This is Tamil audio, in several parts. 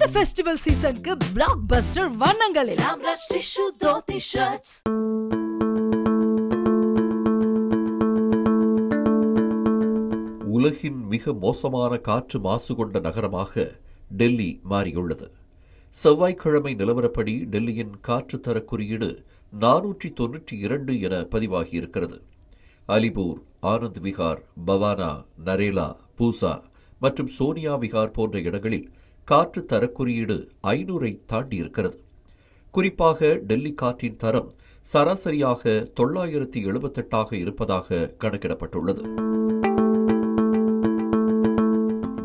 அடுத்த ஃபெஸ்டிவல் சீசனுக்கு பிளாக் பஸ்டர் வண்ணங்களில். உலகின் மிக மோசமான காற்று மாசு கொண்ட நகரமாக டெல்லி மாறியுள்ளது. செவ்வாய்க்கிழமை நிலவரப்படி டெல்லியின் காற்று தர குறியீடு நானூற்றி தொன்னூற்றி இரண்டு என பதிவாகியிருக்கிறது. அலிபூர் ஆனந்த் விகார் பவானா நரேலா பூசா மற்றும் சோனியா விகார் போன்ற இடங்களில் காற்று தரக்குறியீடு ஐநூறை தாண்டியிருக்கிறது. குறிப்பாக டெல்லி காற்றின் தரம் சராசரியாக தொள்ளாயிரத்தி எழுபத்தெட்டாக இருப்பதாக கணக்கிடப்பட்டுள்ளது.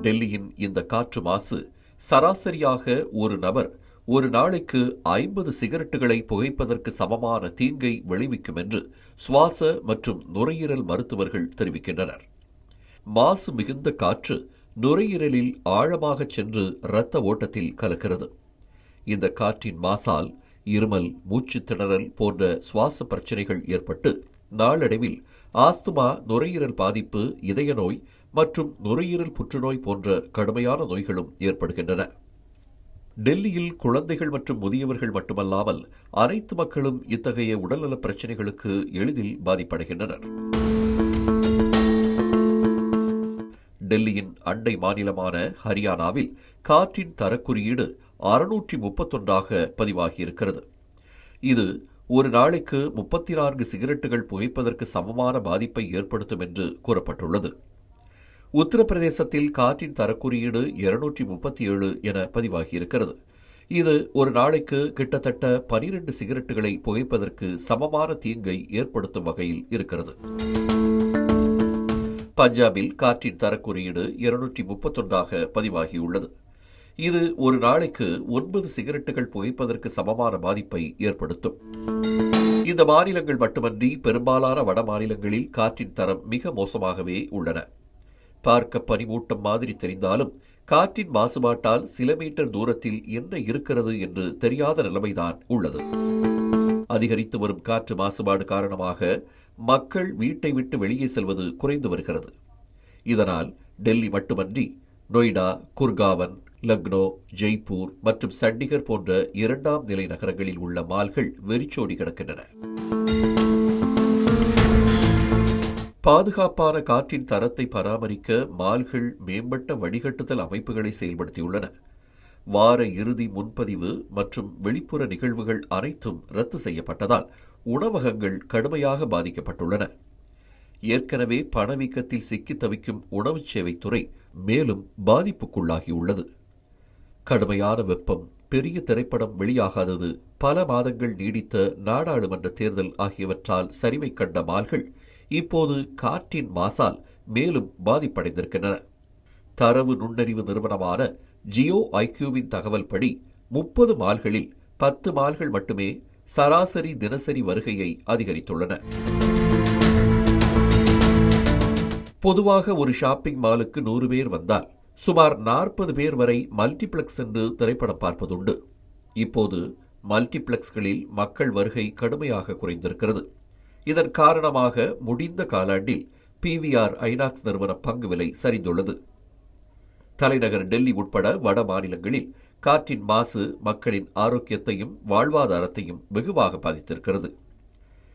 டெல்லியின் இந்த காற்று மாசு சராசரியாக ஒரு நபர் ஒரு நாளைக்கு ஐம்பது சிகரெட்டுகளை புகைப்பதற்கு சமமான தீங்கை விளைவிக்கும் என்று சுவாச மற்றும் நுரையீரல் மருத்துவர்கள் தெரிவிக்கின்றனர். மாசு மிகுந்த காற்று நுரையீரலில் ஆழமாக சென்று இரத்த ஓட்டத்தில் கலக்கிறது. இந்த காற்றின் மாசால் இருமல் மூச்சு திணறல் போன்ற சுவாச பிரச்சனைகள் ஏற்பட்டு நாளடைவில் ஆஸ்துமா நுரையீரல் பாதிப்பு இதய நோய் மற்றும் நுரையீரல் புற்றுநோய் போன்ற கடுமையான நோய்களும் ஏற்படுகின்றன. டெல்லியில் குழந்தைகள் மற்றும் முதியவர்கள் மட்டுமல்லாமல் அனைத்து மக்களும் இத்தகைய உடல்நலப் பிரச்சினைகளுக்கு எளிதில் பாதிப்படைகின்றனர். டெல்லியின் அண்டை மாநிலமான ஹரியானாவில் காற்றின் தரக்குறியீடு அறுநூற்றி முப்பத்தொன்றாக பதிவாகியிருக்கிறது. இது ஒரு நாளைக்கு முப்பத்தி நான்கு சிகரெட்டுகள் புகைப்பதற்கு சமமான பாதிப்பை ஏற்படுத்தும் என்று கூறப்பட்டுள்ளது. உத்தரப்பிரதேசத்தில் காற்றின் தரக்குறியீடு இருநூற்றி முப்பத்தி ஏழு என பதிவாகியிருக்கிறது. இது ஒரு நாளைக்கு கிட்டத்தட்ட பனிரெண்டு சிகரெட்டுகளை புகைப்பதற்கு சமமான தீங்கை ஏற்படுத்தும் வகையில் இருக்கிறது. பஞ்சாபில் காற்றின் தரக்குறியீடு இருநூற்றி முப்பத்தொன்றாக பதிவாகியுள்ளது. இது ஒரு நாளைக்கு ஒன்பது சிகரெட்டுகள் புகைப்பதற்கு சமமான பாதிப்பை ஏற்படுத்தும். இந்த மாநிலங்கள் மட்டுமன்றி பெரும்பாலான வட மாநிலங்களில் காற்றின் தரம் மிக மோசமாகவே உள்ளன. பார்க்க பனிமூட்டம் மாதிரி தெரிந்தாலும் காற்றின் மாசுபாட்டால் சில மீட்டர் தூரத்தில் என்ன இருக்கிறது என்று தெரியாத நிலைமைதான் உள்ளது. அதிகரித்து வரும் காற்று மாசுபாடு காரணமாக மக்கள் வீட்டை விட்டு வெளியே செல்வது குறைந்து வருகிறது. இதனால் டெல்லி மட்டுமன்றி நொய்டா குர்காவன் லக்னோ ஜெய்ப்பூர் மற்றும் சண்டிகர் போன்ற இரண்டாம் நிலை நகரங்களில் உள்ள மால்கள் வெறிச்சோடி கிடக்கின்றன. பாதுகாப்பான காற்றின் தரத்தை பராமரிக்க மால்கள் மேம்பட்ட வடிகட்டுதல் அமைப்புகளை செயல்படுத்தியுள்ளன. வார இறுதி முன்பதிவு மற்றும் வெளிப்புற நிகழ்வுகள் அனைத்தும் ரத்து செய்யப்பட்டதால் உணவகங்கள் கடுமையாக பாதிக்கப்பட்டுள்ளன. ஏற்கனவே பணவீக்கத்தில் சிக்கித் தவிக்கும் உணவுச் சேவைத்துறை மேலும் பாதிப்புக்குள்ளாகியுள்ளது. கடுமையான வெப்பம் பெரிய திரைப்படம் வெளியாகாதது பல மாதங்கள் நீடித்த நாடாளுமன்ற தேர்தல் ஆகியவற்றால் சரிவை கண்ட மால்கள் இப்போது காற்றின் மாசால் மேலும் பாதிப்படைந்திருக்கின்றன. தரவு நுண்ணறிவு நிறுவனமான ஜியோ ஐக்யூவின் தகவல் படி முப்பது மால்களில் பத்து மால்கள் மட்டுமே சராசரி தினசரி வருகையை அதிகரித்துள்ளன. பொதுவாக ஒரு ஷாப்பிங் மாலுக்கு நூறு பேர் வந்தால் சுமார் நாற்பது பேர் வரை மல்டிப்ளெக்ஸ் என்று திரைப்படம் பார்ப்பதுண்டு. இப்போது மல்டிப்ளெக்ஸ்களில் மக்கள் வருகை கடுமையாக குறைந்திருக்கிறது. இதன் காரணமாக முடிந்த காலாண்டில் பிவிஆர் ஐநாக்ஸ் நிறுவன பங்கு விலை சரிந்துள்ளது. தலைநகர் டெல்லி உட்பட வட மாநிலங்களில் காற்றின் மாசு மக்களின் ஆரோக்கியத்தையும் வாழ்வாதாரத்தையும் வெகுவாக பாதித்திருக்கிறது.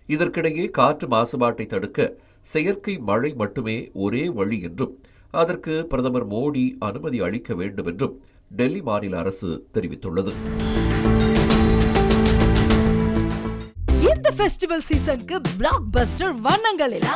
இதற்கிடையே காற்று மாசுபாட்டை தடுக்க செயற்கை மழை மட்டுமே ஒரே வழி என்றும் அதற்கு பிரதமர் மோடி அனுமதி அளிக்க வேண்டும் என்றும் டெல்லி மாநில அரசு தெரிவித்துள்ளது. இந்த ஃபெஸ்டிவல் சீசனுக்கு பிளாக் பஸ்டர் வண்ணங்களில்